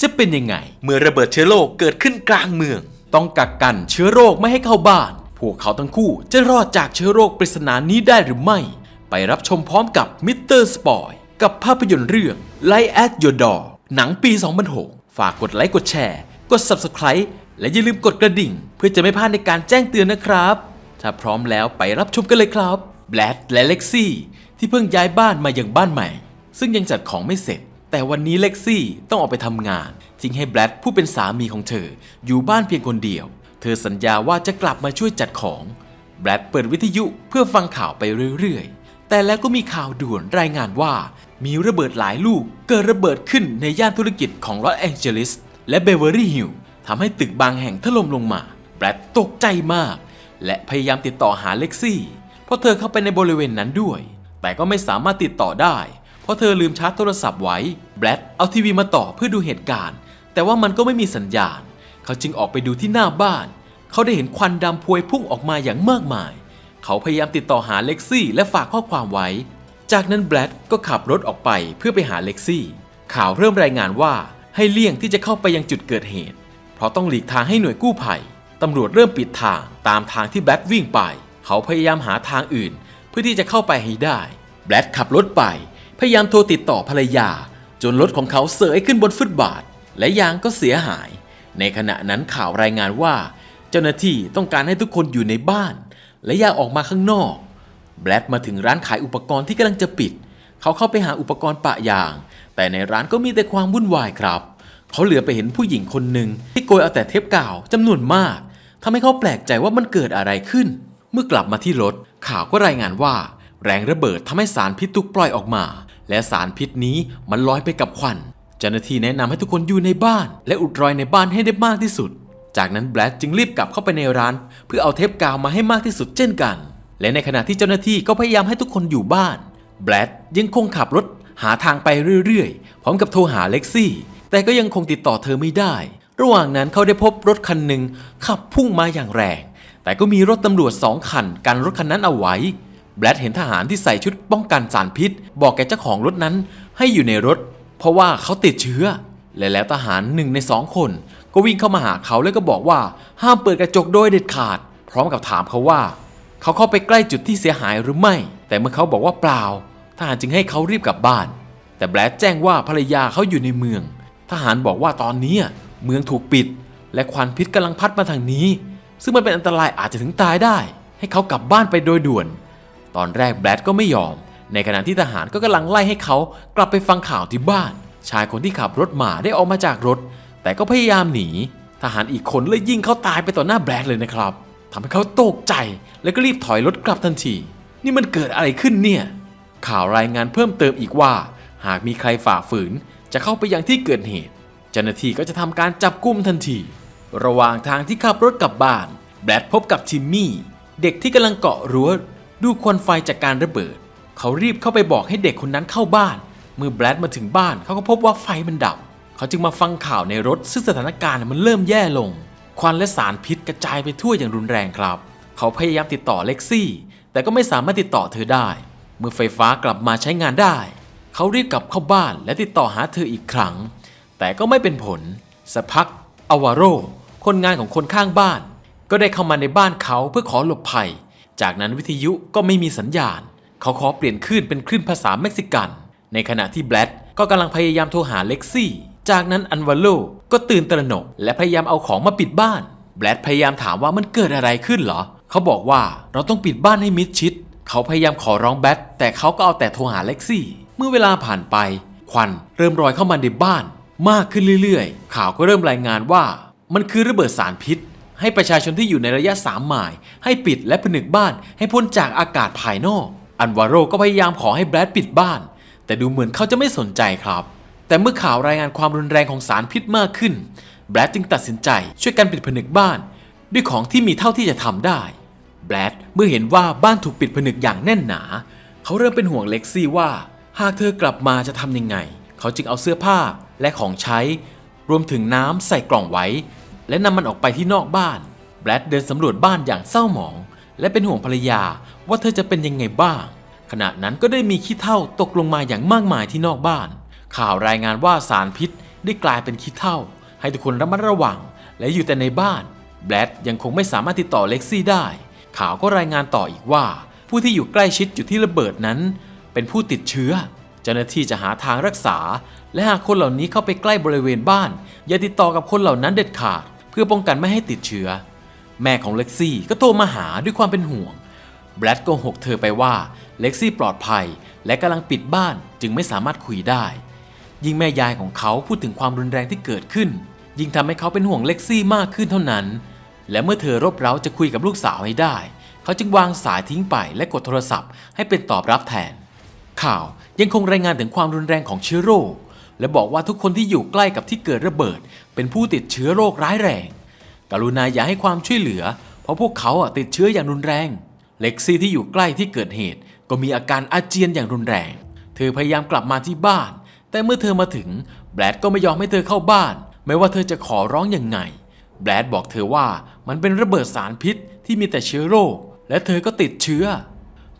จะเป็นยังไง เมื่อระเบิดเชื้อโรคเกิดขึ้นกลางเมือง ต้องกักกันเชื้อโรคไม่ให้เข้าบ้าน พวกเขาทั้งคู่จะรอดจากเชื้อโรคปริศนานี้ได้หรือไม่ ไปรับชมพร้อมกับมิสเตอร์สปอยกับภาพยนตร์เรื่อง Light at Your Door หนังปี 2006 ฝากกดไลค์กดแชร์ กด Subscribe และอย่าลืมกดกระดิ่ง เพื่อจะไม่พลาดในการแจ้งเตือนนะครับ ถ้าพร้อมแล้วไปรับชมกันเลยครับแบลดและเล็กซี่ที่เพิ่งย้ายบ้านมายังบ้านใหม่ ซึ่งยังจัดของไม่เสร็จ แต่วันนี้เล็กซี่ต้องออกไปทำงาน ทิ้งให้แบลดผู้เป็นสามีของเธอ อยู่บ้านเพียงคนเดียว เธอสัญญาว่าจะกลับมาช่วยจัดของ แบลดเปิดวิทยุเพื่อฟังข่าวไปเรื่อยๆ แต่แล้วก็มีข่าวด่วนรายงานว่า มีระเบิดหลายลูกเกิดระเบิดขึ้นในย่านธุรกิจของลอสแองเจลิสและเบเวอรี่ฮิลล์ทำให้ตึกบางแห่งถล่มลงมา แบรดตกใจมาก และพยายามติดต่อหาเล็กซี่ เพราะเธอเข้าไปในบริเวณนั้นด้วย แต่ก็ไม่สามารถติดต่อได้ เพราะเธอลืมชาร์จโทรศัพท์ไว้แบรดเอาทีวีมาต่อเพื่อดูเหตุการณ์ แต่ว่ามันก็ไม่มีสัญญาณ เขาจึงออกไปดูที่หน้าบ้าน เขาได้เห็นควันดำพวยพุ่งออกมาอย่างมากมาย เขาพยายามติดต่อหาเล็กซี่และฝากข้อความไว้ จากนั้นแบรดก็ขับรถออกไปเพื่อไปหาเล็กซี่ ข่าวเริ่มรายงานว่าให้เลี่ยงที่จะเข้าไปยังจุดเกิดเหตุ เพราะต้องหลีกทางให้หน่วยกู้ภัยตำรวจเริ่มปิดทางตามทางที่แบล็ดวิ่งไป เขาพยายามหาทางอื่น เพื่อที่จะเข้าไปให้ได้ แบล็ดขับรถไป พยายามโทรติดต่อภรรยา จนรถของเขาเสยขึ้นบนฟุตบาท และยางก็เสียหาย ในขณะนั้นข่าวรายงานว่า เจ้าหน้าที่ต้องการให้ทุกคนอยู่ในบ้าน และอย่าออกมาข้างนอก แบลดมาถึงร้านขายอุปกรณ์ที่กำลังจะปิด เขาเข้าไปหาอุปกรณ์ปะยาง แต่ในร้านก็มีแต่ความวุ่นวายครับ เขาเหลือไปเห็นผู้หญิงคนหนึ่งที่โกยเอาแต่เทปกาวจำนวนมากทำให้เขาแปลกใจว่ามันเกิดอะไรขึ้น เมื่อกลับมาที่รถข่าวก็รายงานว่า แรงระเบิดทำให้สารพิษถูกปล่อยออกมา และสารพิษนี้มันลอยไปกับควันเจ้าหน้าที่แนะนำให้ทุกคนอยู่ในบ้าน และอุดรอยในบ้านให้ได้มากที่สุด จากนั้นแบล็ดจึงรีบกลับเข้าไปในร้าน เพื่อเอาเทปกาวมาให้มากที่สุดเช่นกัน และในขณะที่เจ้าหน้าที่ก็พยายามให้ทุกคนอยู่บ้านแบล็ดยังคงขับรถหาทางไปเรื่อยๆ พร้อมกับโทรหาเล็กซี่ แต่ก็ยังคงติดต่อเธอไม่ได้ ระหว่างนั้นเขาได้พบรถคันหนึ่งขับพุ่งมาอย่างแรง แต่ก็มีรถตำรวจสองคันกันรถคันนั้นเอาไว้ แบลดเห็นทหารที่ใส่ชุดป้องกันสารพิษ บอกแกเจ้าของรถนั้นให้อยู่ในรถ เพราะว่าเขาติดเชื้อ และแล้วทหารหนึ่งในสองคน ก็วิ่งเข้ามาหาเขาแล้วก็บอกว่าห้ามเปิดกระจกโดยเด็ดขาด พร้อมกับถามเขาว่า เขาเข้าไปใกล้จุดที่เสียหายหรือไม่ แต่เมื่อเขาบอกว่าเปล่า ทหารจึงให้เขารีบกลับบ้าน แต่แบลดแจ้งว่าภรรยาเขาอยู่ในเมือง ทหารบอกว่าตอนนี้เมืองถูกปิด และควันพิษกำลังพัดมาทางนี้ ซึ่งมันเป็นอันตรายอาจจะถึงตายได้ ให้เขากลับบ้านไปโดยด่วน ตอนแรกแบล็ดก็ไม่ยอม ในขณะที่ทหารก็กำลังไล่ให้เขากลับไปฟังข่าวที่บ้าน ชายคนที่ขับรถมาได้ออกมาจากรถ แต่ก็พยายามหนี ทหารอีกคนเลยยิงเขาตายไปต่อหน้าแบล็ดเลยนะครับทำให้เขาตกใจแล้วก็รีบถอยรถกลับทันที นี่มันเกิดอะไรขึ้นเนี่ย ข่าวรายงานเพิ่มเติมอีกว่า หากมีใครฝ่าฝืน จะเข้าไปยังที่เกิดเหตุ เจ้าหน้าที่ก็จะทำการจับกุมทันที ระหว่างทางที่ขับรถกลับบ้านแบล็ดพบกับทิมมี่ เด็กที่กำลังเกาะรั้ว ดูควันไฟจากการระเบิด เขารีบเข้าไปบอกให้เด็กคนนั้นเข้าบ้าน เมื่อแบล็ดมาถึงบ้านเขาก็พบว่าไฟมันดับ เขาจึงมาฟังข่าวในรถซึ่งสถานการณ์มันเริ่มแย่ลง ควันและสารพิษกระจายไปทั่วอย่างรุนแรงครับ เขาพยายามติดต่อเล็กซี่ แต่ก็ไม่สามารถติดต่อเธอได้ เมื่อไฟฟ้ากลับมาใช้งานได้ เขารีบกลับเข้าบ้านและติดต่อหาเธออีกครั้ง แต่ก็ไม่เป็นผลสักพักอวาโรคนงานของคนข้างบ้าน ก็ได้เข้ามาในบ้านเขาเพื่อขอหลบภัย จากนั้นวิทยุก็ไม่มีสัญญาณ เขาขอเปลี่ยนคลื่นเป็นคลื่นภาษาเม็กซิกัน ในขณะที่แบล็ดก็กำลังพยายามโทรหาเล็กซี่ จากนั้นอันวาโลก็ตื่นตระหนก และพยายามเอาของมาปิดบ้าน แบล็ดพยายามถามว่ามันเกิดอะไรขึ้นเหรอ เขาบอกว่าเราต้องปิดบ้านให้มิดชิด เขาพยายามขอร้องแบทแต่เขาก็เอาแต่โทรหาเล็กซี่ เมื่อเวลาผ่านไป ควันเริ่มลอยเข้ามาในบ้าน มากขึ้นเรื่อยๆ ข่าวก็เริ่มรายงานว่า มันคือระเบิดสารพิษ ให้ประชาชนที่อยู่ในระยะสามไมล์ให้ปิดและผนึกบ้านให้พ้นจากอากาศภายนอก อันวาโรก็พยายามขอให้แบรดปิดบ้าน แต่ดูเหมือนเขาจะไม่สนใจครับ แต่เมื่อข่าวรายงานความรุนแรงของสารพิษมากขึ้น แบรดจึงตัดสินใจช่วยกันปิดผนึกบ้าน ด้วยของที่มีเท่าที่จะทำได้ แบรดเมื่อเห็นว่าบ้านถูกปิดผนึกอย่างแน่นหนา เขาเริ่มเป็นห่วงเล็กซี่ว่า หากเธอกลับมาจะทำยังไง เขาจึงเอาเสื้อผ้าและของใช้ รวมถึงน้ำใส่กล่องไว้ และนำมันออกไปที่นอกบ้าน แบรดเดินสำรวจบ้านอย่างเศร้าหมอง และเป็นห่วงภรรยาว่าเธอจะเป็นยังไงบ้าง ขณะนั้นก็ได้มีขี้เถ้าตกลงมาอย่างมากมายที่นอกบ้าน ข่าวรายงานว่าสารพิษได้กลายเป็นขี้เถ้า ให้ทุกคนระมัดระวัง และอยู่แต่ในบ้าน แบล็ดยังคงไม่สามารถติดต่อเล็กซี่ได้ ข่าวก็รายงานต่ออีกว่า ผู้ที่อยู่ใกล้ชิดจุดที่ระเบิดนั้น เป็นผู้ติดเชื้อ เจ้าหน้าที่จะหาทางรักษา และหากคนเหล่านี้เข้าไปใกล้บริเวณบ้าน อย่าติดต่อกับคนเหล่านั้นเด็ดขาด พื่อป้องกันไม่ให้ติดเชื้อ แม่ของเล็กซี่ก็โทรมาหาด้วยความเป็นห่วงแบรดโกหกเธอไปว่าเล็กซี่ปลอดภัย และกำลังปิดบ้านจึงไม่สามารถคุยได้ ยิ่งแม่ยายของเขาพูดถึงความรุนแรงที่เกิดขึ้น ยิ่งทำให้เขาเป็นห่วงเล็กซี่มากขึ้นเท่านั้น และเมื่อเธอรบเร้าจะคุยกับลูกสาวให้ได้ เขาจึงวางสายทิ้งไปและกดโทรศัพท์ให้เป็นตอบรับแทน ข่าวยังคงรายงานถึงความรุนแรงของเชื้อโรค และบอกว่าทุกคนที่อยู่ใกล้กับที่เกิดระเบิด เป็นผู้ติดเชื้อโรคร้ายแรง กรุณาอย่าให้ความช่วยเหลือ เพราะพวกเขาติดเชื้ออย่างรุนแรง เล็กซี่ที่อยู่ใกล้ที่เกิดเหตุ ก็มีอาการอาเจียนอย่างรุนแรง เธอพยายามกลับมาที่บ้าน แต่เมื่อเธอมาถึงแบรดก็ไม่ยอมให้เธอเข้าบ้าน ไม่ว่าเธอจะขอร้องยังไงแบรดบอกเธอว่ามันเป็นระเบิดสารพิษที่มีแต่เชื้อโรค และเธอก็ติดเชื้อ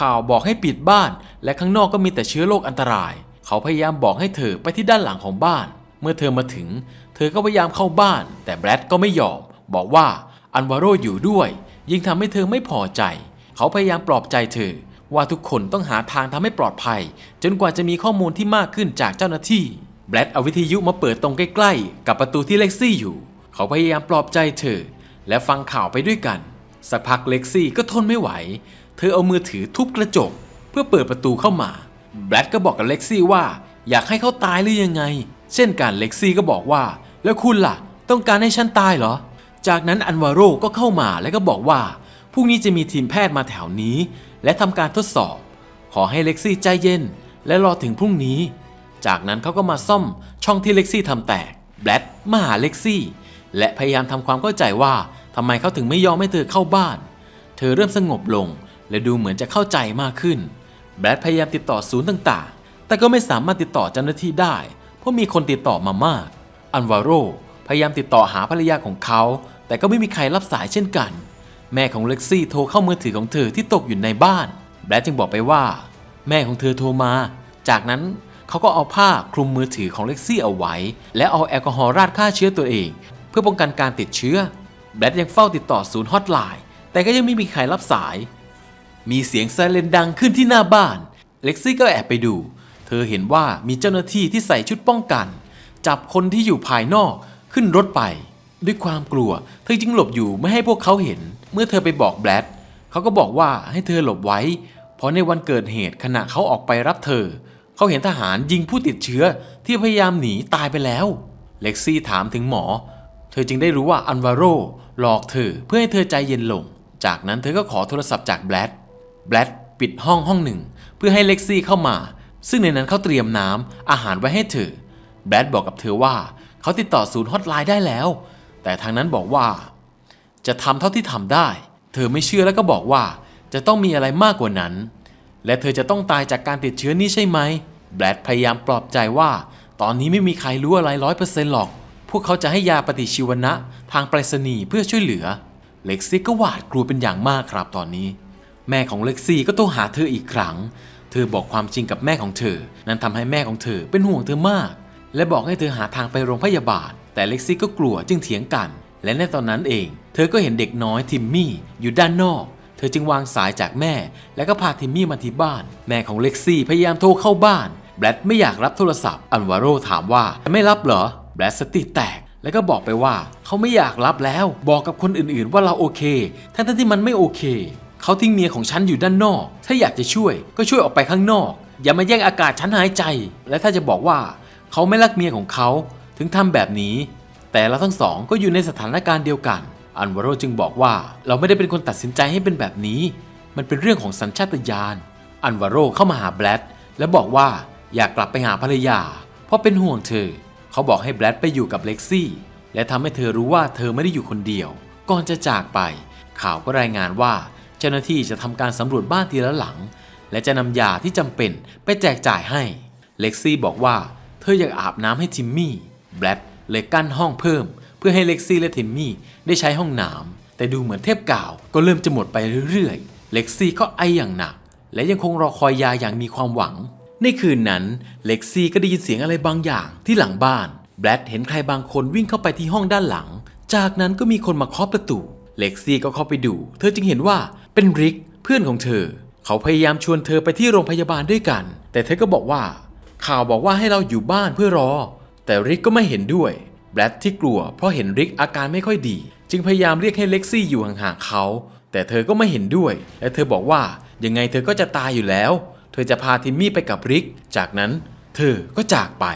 ข่าวบอกให้ปิดบ้าน และข้างนอกก็มีแต่เชื้อโรคอันตราย เขาพยายามบอกให้เธอไปที่ด้านหลังของบ้าน เมื่อเธอมาถึง เธอก็พยายามเข้าบ้าน แต่แบรดก็ไม่ยอม บอกว่าอันวาโรอยู่ด้วย ยิ่งทำให้เธอไม่พอใจ เขาพยายามปลอบใจเธอ ว่าทุกคนต้องหาทางทำให้ปลอดภัย จนกว่าจะมีข้อมูลที่มากขึ้นจากเจ้าหน้าที่แบรดเอาวิทยุมาเปิดตรงใกล้ๆ กับประตูที่เล็กซี่อยู่ เขาพยายามปลอบใจเธอ และฟังข่าวไปด้วยกัน สักพักเล็กซี่ก็ทนไม่ไหว เธอเอามือถือทุบกระจก เพื่อเปิดประตูเข้ามา แบรดก็บอกกับเล็กซี่ว่า อยากให้เขาตายหรือยังไง เช่นกันเล็กซี่ก็บอกว่า แล้วคุณล่ะ ต้องการให้ฉันตายเหรอ จากนั้นอันวาโรก็เข้ามาแล้วก็บอกว่าพรุ่งนี้จะมีทีมแพทย์มาแถวนี้ และทำการทดสอบ ขอให้เล็กซี่ใจเย็น และรอถึงพรุ่งนี้ จากนั้นเขาก็มาซ่อมช่องที่เล็กซี่ทำแตกแบล็ดมาหาเล็กซี่ และพยายามทำความเข้าใจว่าทำไมเขาถึงไม่ยอมให้เธอเข้าบ้าน เธอเริ่มสงบลง และดูเหมือนจะเข้าใจมากขึ้น แบล็ดพยายามติดต่อศูนย์ต่างๆ แต่ก็ไม่สามารถติดต่อเจ้าหน้าที่ได้ เพราะมีคนติดต่อมามาก อันวาโรพยายามติดต่อหาภรรยาของเขา แต่ก็ไม่มีใครรับสายเช่นกัน แม่ของเล็กซี่โทรเข้ามือถือของเธอที่ตกอยู่ในบ้าน แบล็ดจึงบอกไปว่า แม่ของเธอโทรมา จากนั้นเขาก็เอาผ้าคลุมมือถือของเล็กซี่เอาไว้ และเอาแอลกอฮอล์ราดฆ่าเชื้อตัวเอง เพื่อป้องกันการติดเชื้อ แบล็ดยังเฝ้าติดต่อศูนย์ฮอตไลน์แต่ก็ยังไม่มีใครรับสาย มีเสียงไซเรนดังขึ้นที่หน้าบ้าน เล็กซี่ก็แอบไปดู เธอเห็นว่ามีเจ้าหน้าที่ที่ใส่ชุดป้องกัน จับคนที่อยู่ภายนอกขึ้นรถไป ด้วยความกลัว เธอจึงหลบอยู่ไม่ให้พวกเขาเห็น เมื่อเธอไปบอกแบลดเขาก็บอกว่าให้เธอหลบไว้ เพราะในวันเกิดเหตุขณะเขาออกไปรับเธอ เขาเห็นทหารยิงผู้ติดเชื้อที่พยายามหนีตายไปแล้ว เล็กซี่ถามถึงหมอ เธอจึงได้รู้ว่าอันวาโรหลอกเธอเพื่อให้เธอใจเย็นลง จากนั้นเธอก็ขอโทรศัพท์จากแบลด แบลดปิดห้องห้องหนึ่ง เพื่อให้เล็กซี่เข้ามา ซึ่งในนั้นเขาเตรียมน้ำอาหารไว้ให้เธอแบลดบอกกับเธอว่าเขาติดต่อศูนย์ฮอตไลน์ได้แล้ว แต่ทางนั้นบอกว่า จะทำเท่าที่ทำได้ เธอไม่เชื่อแล้วก็บอกว่า จะต้องมีอะไรมากกว่านั้น และเธอจะต้องตายจากการติดเชื้อนี้ใช่ไหมแบลดพยายามปลอบใจว่า ตอนนี้ไม่มีใครรู้อะไรร้อยเปอร์เซ็นต์หรอก พวกเขาจะให้ยาปฏิชีวนะ ทางไปรษณีย์เพื่อช่วยเหลือ เล็กซี่ก็หวาดกลัวเป็นอย่างมากครับตอนนี้ แม่ของเล็กซี่ก็โทรหาเธออีกครั้ง เธอบอกความจริงกับแม่ของเธอ นั้นทำให้แม่ของเธอเป็นห่วงเธอมาก และบอกให้เธอหาทางไปโรงพยาบาล แต่เล็กซี่ก็กลัวจึงเถียงกัน และในตอนนั้นเอง เธอก็เห็นเด็กน้อยทิมมี่อยู่ด้านนอก เธอจึงวางสายจากแม่ แล้วก็พาทิมมี่มาที่บ้าน แม่ของเล็กซี่พยายามโทรเข้าบ้าน แบล็ดไม่อยากรับโทรศัพท์ อันวาโรถามว่าไม่รับเหรอ แบล็ดสติแตกแล้วก็บอกไปว่าเขาไม่อยากรับแล้ว บอกกับคนอื่นๆ ว่าเราโอเค ทั้งที่มันไม่โอเค เขาทิ้งเมียของฉันอยู่ด้านนอก ถ้าอยากจะช่วยก็ช่วยออกไปข้างนอก อย่ามาแย่งอากาศฉันหายใจ และถ้าจะบอกว่าเขาไม่รักเมียของเขาถึงทำแบบนี้ แต่เราทั้งสองก็อยู่ในสถานการณ์เดียวกัน อันวาโรจึงบอกว่าเราไม่ได้เป็นคนตัดสินใจให้เป็นแบบนี้ มันเป็นเรื่องของสัญชาตญาณ อันวาโรเข้ามาหาแบลดและบอกว่าอยากกลับไปหาภรรยา เพราะเป็นห่วงเธอ เขาบอกให้แบลดไปอยู่กับเล็กซี่ และทำให้เธอรู้ว่าเธอไม่ได้อยู่คนเดียว ก่อนจะจากไป ข่าวก็รายงานว่า เจ้าหน้าที่จะทำการสำรวจบ้านทีละหลัง และจะนำยาที่จำเป็นไปแจกจ่ายให้ เล็กซี่บอกว่าเธออยากอาบน้ำให้ทิมมี่แบล็ดเลยกั้นห้องเพิ่ม เพื่อให้เล็กซี่และทิมมี่ได้ใช้ห้องน้ำแต่ดูเหมือนเทพกาวก็เริ่มจะหมดไปเรื่อยๆ เล็กซี่ก็ไออย่างหนัก และยังคงรอคอยยาอย่างมีความหวัง ในคืนนั้นเล็กซี่ก็ได้ยินเสียงอะไรบางอย่างที่หลังบ้านแบล็ดเห็นใครบางคนวิ่งเข้าไปที่ห้องด้านหลัง จากนั้นก็มีคนมาเคาะประตู เล็กซี่ก็เข้าไปดู เธอจึงเห็นว่า เป็นริกเพื่อนของเธอ เขาพยายามชวนเธอไปที่โรงพยาบาลด้วยกัน แต่เธอก็บอกว่า ข่าวบอกว่าให้เราอยู่บ้านเพื่อรอ แต่ริกก็ไม่เห็นด้วยแบล็ดที่กลัวเพราะเห็นริกอาการไม่ค่อยดี จึงพยายามเรียกให้เล็กซี่อยู่ห่างๆเขา แต่เธอก็ไม่เห็นด้วย และเธอบอกว่ายังไงเธอก็จะตายอยู่แล้ว เธอจะพาทิมมี่ไปกับริก จากนั้นเธอก็จากไป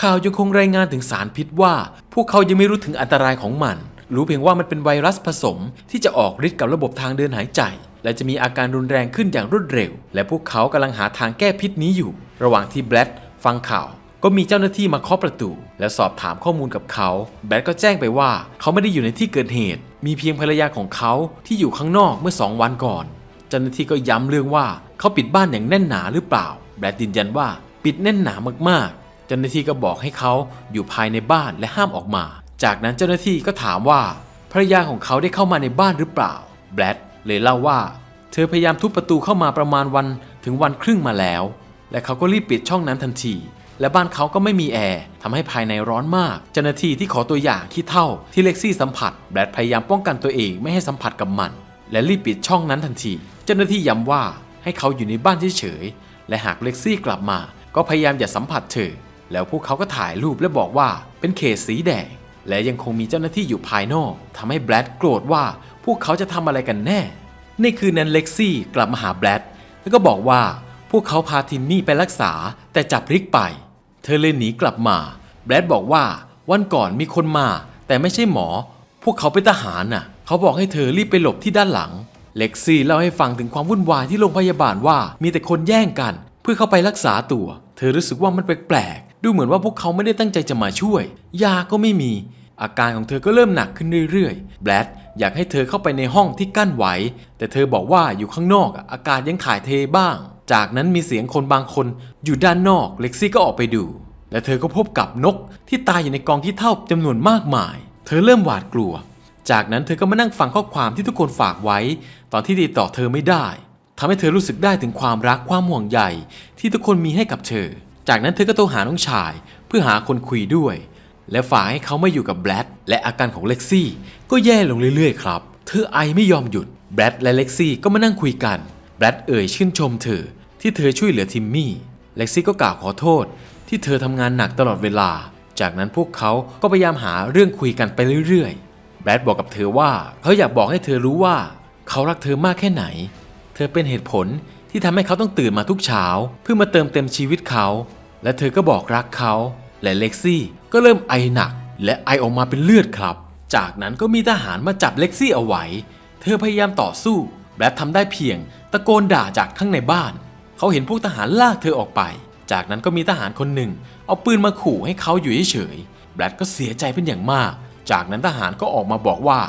ข่าวยังคงรายงานถึงสารพิษว่า พวกเขายังไม่รู้ถึงอันตรายของมัน รู้เพียงว่ามันเป็นไวรัสผสมที่จะออกฤทธิ์กับระบบทางเดินหายใจ และจะมีอาการรุนแรงขึ้นอย่างรวดเร็ว และพวกเขากำลังหาทางแก้พิษนี้อยู่ ระหว่างที่แบล็ดฟังข่าว ก็มีเจ้าหน้าที่มาเคาะประตู และสอบถามข้อมูลกับเขา แบล็ดก็แจ้งไปว่าเขาไม่ได้อยู่ในที่เกิดเหตุ มีเพียงภรรยาของเขาที่อยู่ข้างนอกเมื่อสองวันก่อน เจ้าหน้าที่ก็ย้ำเรื่องว่าเขาปิดบ้านอย่างแน่นหนาหรือเปล่า แบล็ดยืนยันว่าปิดแน่นหนามากๆ เจ้าหน้าที่ก็บอกให้เขาอยู่ภายในบ้านและห้ามออกมา จากนั้นเจ้าหน้าที่ก็ถามว่าภรรยาของเขาได้เข้ามาในบ้านหรือเปล่า แบล็ดเลยเล่าว่า เธอพยายามทุบประตูเข้ามาประมาณวันถึงวันครึ่งมาแล้ว และเขาก็รีบปิดช่องนั้นทันที และบ้านเขาก็ไม่มีแอร์ทำให้ภายในร้อนมาก เจ้าหน้าที่ที่ขอตัวอย่างที่เท่าที่เล็กซี่สัมผัส แบล็ดพยายามป้องกันตัวเองไม่ให้สัมผัสกับมัน และรีบปิดช่องนั้นทันที เจ้าหน้าที่ย้ำว่าให้เขาอยู่ในบ้านเฉยๆและหากเล็กซี่กลับมา ก็พยายามอย่าสัมผัสเธอ แล้วพวกเขาก็ถ่ายรูปและบอกว่าเป็นเขตสีแดง และยังคงมีเจ้าหน้าที่อยู่ภายนอกทำให้แบลดโกรธว่าพวกเขาจะทำอะไรกันแน่ ในคืนนั้นเล็กซี่กลับมาหาแบลดแล้วก็บอกว่าพวกเขาพาทิมมี่ไปรักษาแต่จับริกไป เธอเลยหนีกลับมา แบลดบอกว่าวันก่อนมีคนมา แต่ไม่ใช่หมอ พวกเขาเป็นทหารน่ะ เขาบอกให้เธอรีบไปหลบที่ด้านหลัง เล็กซี่เล่าให้ฟังถึงความวุ่นวายที่โรงพยาบาลว่ามีแต่คนแย่งกัน เพื่อเข้าไปรักษาตัว เธอรู้สึกว่ามันแปลก ดูเหมือนว่าพวกเขาไม่ได้ตั้งใจจะมาช่วย ยาก็ไม่มี อาการของเธอก็เริ่มหนักขึ้นเรื่อยๆ แบลดอยากให้เธอเข้าไปในห้องที่กั้นไว้ แต่เธอบอกว่าอยู่ข้างนอกอากาศยังถ่ายเทบ้าง จากนั้นมีเสียงคนบางคนอยู่ด้านนอกเล็กซี่ก็ออกไปดู และเธอก็พบกับนกที่ตายอยู่ในกองขี้เถ้าจำนวนมากมาย เธอเริ่มหวาดกลัว จากนั้นเธอก็มานั่งฟังข้อความที่ทุกคนฝากไว้ ตอนที่ติดต่อเธอไม่ได้ทำให้เธอรู้สึกได้ถึงความรักความห่วงใยที่ทุกคนมีให้กับเธอ จากนั้นเธอก็โทรหาน้องชายเพื่อหาคนคุยด้วย และฝากให้เขาไมาอยู่กับแบล็ดและอาการของเล็กซี่ก็แย่ลงเรื่อยๆครับ เธอไอไม่ยอมหยุดแบล็ดและเล็กซี่ก็มานั่งคุยกันแบล็ดเอ่ยชื่นชมเธอที่เธอช่วยเหลือทิมมี่เล็กซี่ก็กล่าวขอโทษ ที่เธอทำงานหนักตลอดเวลา จากนั้นพวกเขาก็พยายามหาเรื่องคุยกันไปเรื่อยๆแบรดบอกกับเธอว่าเขาอยากบอกให้เธอรู้ว่า เขารักเธอมากแค่ไหน เธอเป็นเหตุผล ที่ทำให้เขาต้องตื่นมาทุกเช้า เพื่อมาเติมเต็มชีวิตเขา และเธอก็บอกรักเขา และเล็กซี่ก็เริ่มไอหนัก และไอออกมาเป็นเลือดครับ จากนั้นก็มีทหารมาจับเล็กซี่เอาไว้ เธอพยายามต่อสู้แบรดทำได้เพียง ตะโกนด่าจากข้างในบ้าน เขาเห็นพวกทหารลากเธอออกไป จากนั้นก็มีทหารคนหนึ่ง เอาปืนมาขู่ให้เขาอยู่เฉยๆแบรดก็เสียใจเป็นอย่างมาก จากนั้นทหารก็ออกมาบอกว่า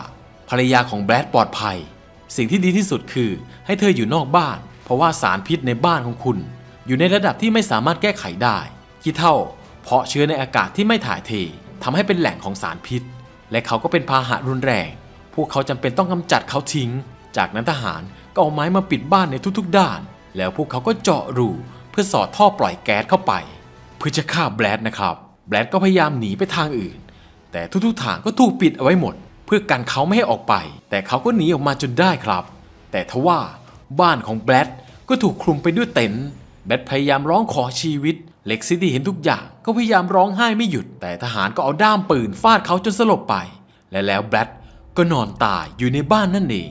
ภรรยาของแบรดปลอดภัย สิ่งที่ดีที่สุดคือให้เธออยู่นอกบ้าน เพราะว่าสารพิษในบ้านของคุณ อยู่ในระดับที่ไม่สามารถแก้ไขได้ขี้เท่า เพราะเชื้อในอากาศที่ไม่ถ่ายเททำให้เป็นแหล่งของสารพิษ และเขาก็เป็นพาหะรุนแรง พวกเขาจำเป็นต้องกำจัดเขาทิ้ง จากนั้นทหารก็เอาไม้มาปิดบ้านในทุกๆ ด้าน แล้วพวกเขาก็เจาะรูเพื่อสอดท่อปล่อยแก๊สเข้าไป เพื่อจะฆ่าแบรดนะครับแบรดก็พยายามหนีไปทางอื่น แต่ทุกๆทางก็ถูกปิดเอาไว้หมด เพื่อกันเขาไม่ให้ออกไป แต่เขาก็หนีออกมาจนได้ครับ แต่ทว่า บ้านของแบรดก็ถูกคลุมไปด้วยเต็นท์แบรดพยายามร้องขอชีวิต เล็กซิตี้เห็นทุกอย่างก็พยายามร้องไห้ไม่หยุด แต่ทหารก็เอาด้ามปืนฟาดเขาจนสลบไป และแล้วแบรดก็นอนตายอยู่ในบ้านนั่นเอง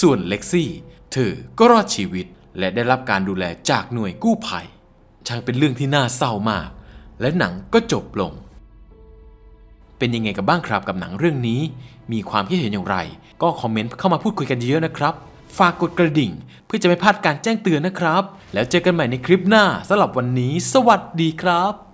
ส่วนเล็กซี่ เธอก็รอดชีวิตและได้รับการดูแลจากหน่วยกู้ภัย ช่างเป็นเรื่องที่น่าเศร้ามาก และหนังก็จบลง เป็นยังไงกันบ้างครับกับหนังเรื่องนี้ มีความคิดเห็นอย่างไร ก็คอมเมนต์เข้ามาพูดคุยกันเยอะๆนะครับ ฝากกดกระดิ่ง เพื่อจะไม่พลาดการแจ้งเตือนนะครับ แล้วเจอกันใหม่ในคลิปหน้าสำหรับวันนี้ สวัสดีครับ